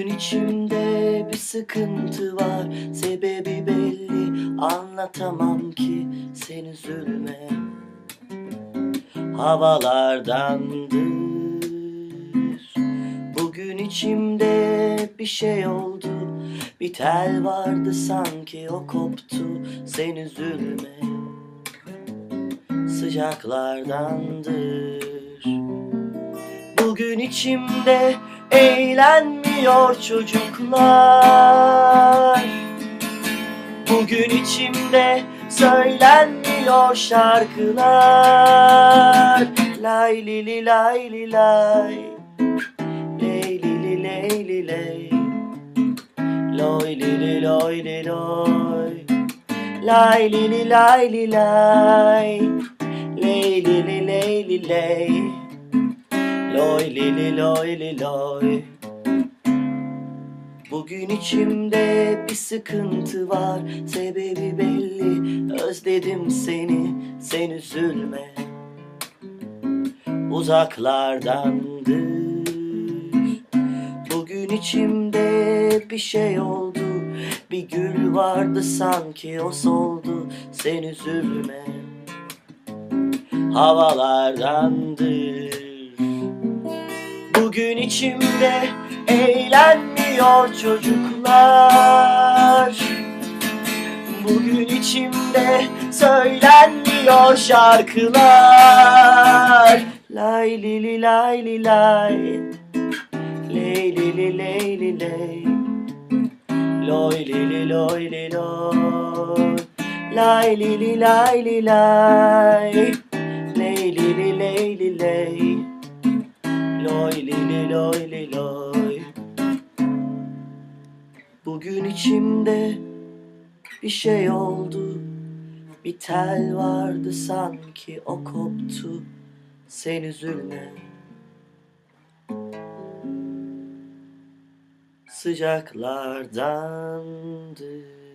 içimde bir sıkıntı var. Sebebi belli anlatamam ki sen üzülme. Havalardandır. Bugün içimde bir şey oldu. Bir tel vardı sanki o koptu. Sen üzülme. Sıcaklardandır. Bugün içimde eğlenmiyor çocuklar. Bugün içimde söylenmiyor şarkılar. Lay li li lay li lay. Ley li li ley li ley Loy li loy li loy. Lay li lay li lay. Ley li ley li ley Loy li li loy li loy Bugün içimde bir sıkıntı var. Sebebi belli. Özledim seni. Sen üzülme. Uzaklardandır. Bugün içimde bir şey oldu. Bir gül vardı sanki o soldu. Sen üzülme. Havalardandır. Bugün içimde eğlenmiyor çocuklar. Bugün içimde söylenmiyor şarkılar. Lay li li lay li lay. Ley li li ley li ley Loy li loy li loy. Lay li lay li lay. Ley li li ley li ley Loy li loy li loy Bugün içimde bir şey oldu. Bir tel vardı sanki o koptu. Sen üzülme. Sıcaklardandır